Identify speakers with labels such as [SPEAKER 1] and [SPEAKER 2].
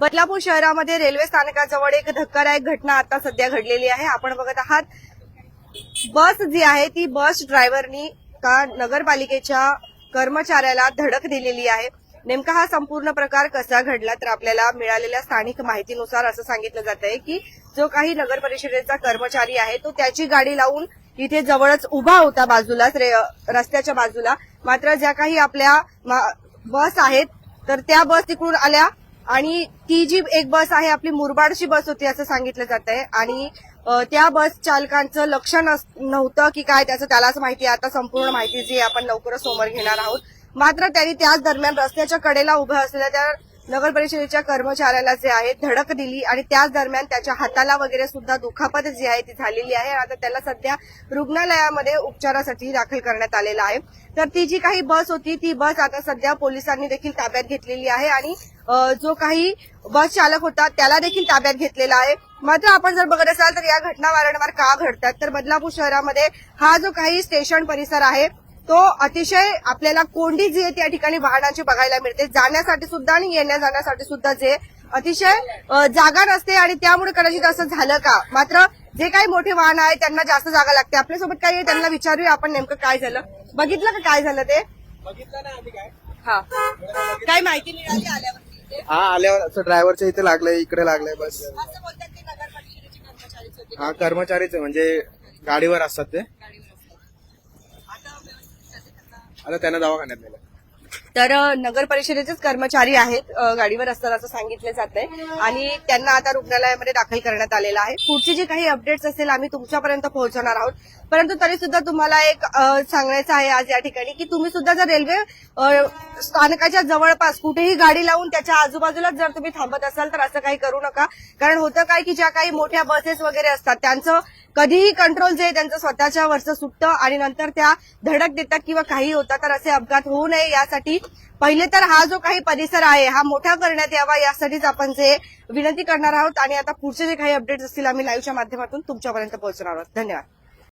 [SPEAKER 1] बदलापूर शहरामध्ये रेल्वे स्थानकाजवळ एक धक्कादायक घटना आता सध्या घडलेली आहे. आपण बघत आहात बस जी आहे ती बस ड्रायव्हरनी का नगरपालिकेच्या कर्मचाऱ्याला धडक दिलेली आहे. नेमका हा संपूर्ण प्रकार कसा घडला तर आपल्याला मिळालेल्या स्थानिक माहितीनुसार असं सांगितलं जात आहे की जो काही नगर परिषदेचा कर्मचारी आहे तो त्याची गाडी लावून इथे जवळच उभा होता बाजूलाच रे- रस्त्याच्या बाजूला. मात्र ज्या काही आपल्या मा- बस आहेत तर त्या बस तिकडून आल्या. आणि ती जी एक बस आहे आपली मुरबाडची बस होती असं सांगितलं जात आहे आणि त्या बस चालकांचं लक्ष नस- नव्हतं की काय त्याचं त्यालाच माहिती आहे. आता संपूर्ण माहिती जी आपण लवकरच समोर घेणार आहोत. मात्र त्यांनी त्याच दरम्यान रस्त्याच्या कडेला उभं असलेल्या त्या नगर परिषदेच्या कर्मचाऱ्याला जे आहे धडक दिली आणि त्याच दरम्यान त्याच्या हाताला वगैरे सुद्धा दुखापत जी आहे ती झालेली आहे. आता त्याला सध्या रुग्णालयामध्ये उपचारासाठी दाखल करण्यात आलेला आहे. तर ती जी काही बस होती ती बस आता सध्या पोलिसांनी देखील ताब्यात घेतलेली आहे आणि जो काही बस चालक होता त्याला देखील ताब्यात घेतलेला आहे. मात्र आपण जर बघत असाल तर या घटना वारंवार का घडतात? तर बदलापूर शहरामध्ये हा जो काही स्टेशन परिसर आहे तो अतिशय आपल्याला कोंडी जी आहे त्या ठिकाणी वाहनांची बघायला मिळते. जाण्यासाठी सुद्धा आणि येण्या जाण्यासाठी सुद्धा जे अतिशय जागा नसते आणि त्यामुळे कदाचित असं झालं का? मात्र जे काही मोठे वाहन आहे त्यांना जास्त जागा लागते. आपल्यासोबत काही त्यांना विचारूया आपण नेमकं काय झालं. बघितलं का काय झालं ते?
[SPEAKER 2] बघितलं ना आम्ही काय.
[SPEAKER 1] हा. काय माहिती मिळाली आल्यावर
[SPEAKER 2] हा आल्यावर असं ड्रायव्हरच्या इथे लागलंय इकडे लागलंय बस.
[SPEAKER 1] असं बोलतात की नगर परिषदेचे कर्मचारीच होते.
[SPEAKER 2] हा कर्मचारीच म्हणजे गाडीवर असतात ते. आता त्यांना दवाखान्यात नेलं.
[SPEAKER 1] तर नगर परिषदेचेच कर्मचारी आहेत अ, गाडीवर असताना असं सांगितलं जात आहे आणि त्यांना आता रुग्णालयामध्ये दाखल करण्यात आलेलं आहे. पुढची जी काही अपडेट्स असेल आम्ही तुमच्यापर्यंत पोहोचवणार आहोत. परंतु तरी सुद्धा तुम्हाला एक अ, सांगायचं आहे आज या ठिकाणी की तुम्ही सुद्धा जर रेल्वे अ, स्थानकाच्या जवळपास कुठेही गाडी लावून त्याच्या आजूबाजूलाच जर तुम्ही थांबत असाल तर असं काही करू नका. कारण होतं काय की ज्या काही मोठ्या बसेस वगैरे असतात त्यांचं कधीही कंट्रोल जे त्यांचं स्वतःच्या वरचं सुटतं आणि नंतर त्या धडक देतात किंवा काही होतात तर असे अपघात होऊ नये यासाठी. पहिले तर हा जो काही परिसर आहे हा मोठा करण्यात यावा यासाठीच आपण जे विनंती करणार आहोत आणि आता पुढचे जे काही अपडेट्स असतील आम्ही लाईव्हच्या माध्यमातून तुमच्यापर्यंत पोहोचणार आहोत. धन्यवाद.